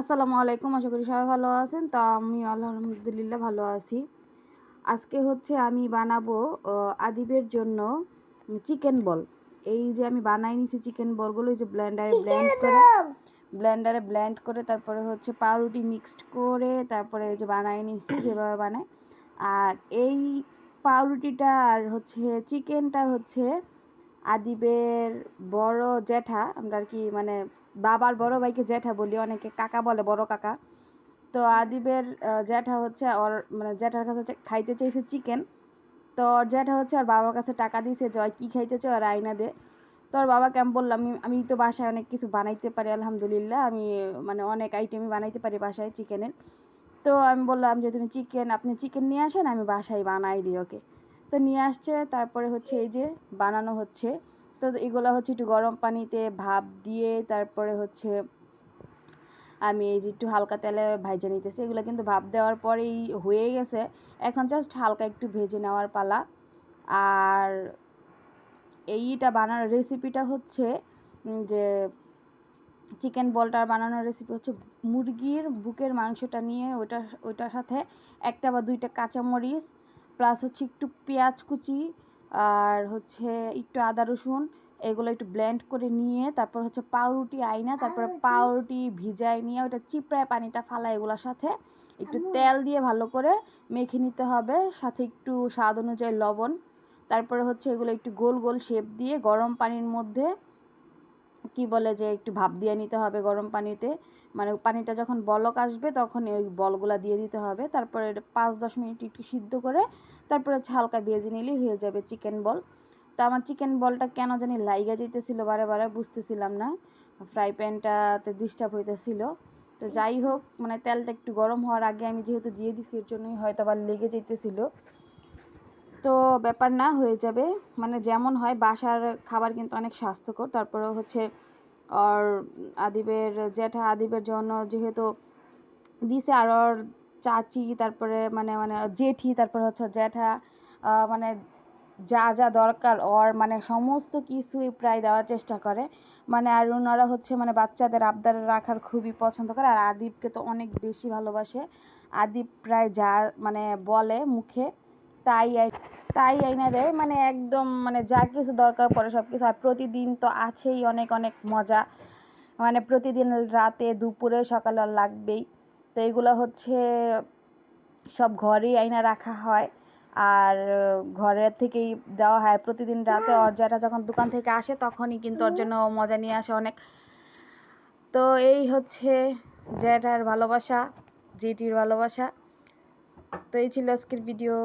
আসসালামু আলাইকুম আশা করি সবাই ভালো আছেন। তা আমি আলহামদুলিল্লাহ ভালো আছি। আজকে হচ্ছে আমি বানাবো আদিবের জন্য চিকেন বল। এই যে আমি বানাই নিছি চিকেন বলগুলো এই যে ব্লেন্ডারে ব্লেন্ড করে ব্লেন্ডারে ব্লেন্ড করে তারপরে হচ্ছে পাউরুটি মিক্সড করে তারপরে এই যে বানাই নিছি যেভাবে বানায় আর এই পাউরুটিটা আর হচ্ছে চিকেনটা হচ্ছে আদিবের বড় জ্যাঠা আমরা আর কি মানে বাবার বড় ভাইকে জ্যাঠা বলি, অনেকে কাকা বলে বড় কাকা। তো আদিবের জ্যাঠা হচ্ছে ওর মানে জ্যাঠার কাছে খাইতে চাইছে চিকেন তো ওর জ্যাঠা হচ্ছে আর বাবার কাছে টাকা দিয়েছে যে ওই কী খাইতে চাই ওর আয়না দে। তো ওর বাবাকে আমি বললাম, আমি আমি তো বাসায় অনেক কিছু বানাইতে পারি, আলহামদুলিল্লাহ। আমি মানে অনেক আইটেমই বানাইতে পারি বাসায় চিকেনের তো আমি বললাম যে, তুমি চিকেন আপনি চিকেন নিয়ে আসেন, আমি বাসায় বানাই দিই ওকে। তো নিয়ে আসছে, তারপরে হচ্ছে এই যে বানানো হচ্ছে। তো এগুলো হচ্ছে একটু গরম পানিতে ভাপ দিয়ে তারপরে হচ্ছে আমি এই যে একটু হালকা তেলে ভাইজে নিতেছি। এগুলো কিন্তু ভাপ দেওয়ার পরেই হয়ে গেছে। এখন জাস্ট হালকা একটু ভেজে নেওয়ার পালা। আর এইটা বানানোর রেসিপিটা হচ্ছে যে চিকেন বলটার বানানোর রেসিপি হচ্ছে মুরগির বুকের মাংসটা নিয়ে ওইটা ওইটার সাথে একটা বা দুইটা কাঁচামরিচ প্লাস হচ্ছে একটু পেঁয়াজ কুচি আর হচ্ছে একটু আদা রসুন এগুলো একটু ব্লেন্ড করে নিয়ে তারপর হচ্ছে পাউরুটি আইনা তারপরে পাউরুটি? ভিজাই নিয়ে ওটা চিপড়ায় পানিটা ফালা এগুলোর সাথে। একটু তেল দিয়ে ভালো করে মেখে নিতে হবে সাথে একটু স্বাদ অনুযায়ী লবণ। তারপরে হচ্ছে এগুলো একটু গোল গোল শেপ দিয়ে গরম পানির মধ্যে কি বলে যে একটু ভাপ দিয়ে নিতে হবে গরম পানিতে। মানে পানিটা যখন বলক আসবে তখন ওই বলগুলা দিয়ে দিতে হবে। তারপরে পাঁচ দশ মিনিট একটু সিদ্ধ করে তারপরে হচ্ছে হালকা ভেজে নিলেই হয়ে যাবে চিকেন বল তো আমার চিকেন বলটা কেন জানি লাইগা যেতেছিল বারে বারে বুঝতেছিলাম না। ফ্রাই প্যানটাতে ডিস্টার্ব হইতেছিল। তো যাই হোক মানে তেলটা একটু গরম হওয়ার আগে আমি যেহেতু দিয়ে দিছি, এর জন্যই হয়তো আবার লেগে যেতেছিল তো ব্যাপার না, হয়ে যাবে। মানে যেমন হয়, বাসার খাবার কিন্তু অনেক স্বাস্থ্যকর। তারপরে হচ্ছে আর আদিবের, জ্যাঠা আদিবের জন্য যেহেতু দিছে, আর চাচি, তারপরে মানে মানে জেঠি, তারপরে হচ্ছে জ্যাঠা মানে যা যা দরকার ওর মানে সমস্ত কিছুই প্রায় দেওয়ার চেষ্টা করে। মানে আর ওনারা হচ্ছে মানে বাচ্চাদের আবদার রাখার খুবই পছন্দ করে। আর আদিবকে তো অনেক বেশি ভালোবাসে। আদিব প্রায় যা মানে বলে মুখে, তাই তাই আইনা দেয়। মানে একদম মানে যা কিছু দরকার পড়ে সব কিছু আর প্রতিদিন তো আছেই অনেক অনেক মজা। মানে প্রতিদিন রাতে, দুপুরে, সকালে লাগবেই। তো এগুলো হচ্ছে সব ঘরেই আইনা রাখা হয়। আর ঘরের থেকেই দেওয়া হয়। প্রতিদিন রাতে অর্জাটা যখন দোকান থেকে আসে তখনই কিন্তু ওর জন্য মজা নিয়ে আসে অনেক। তো এই হচ্ছে জ্যাঠার ভালোবাসা জেঠির ভালোবাসা। তো এই ছিল আজকের ভিডিও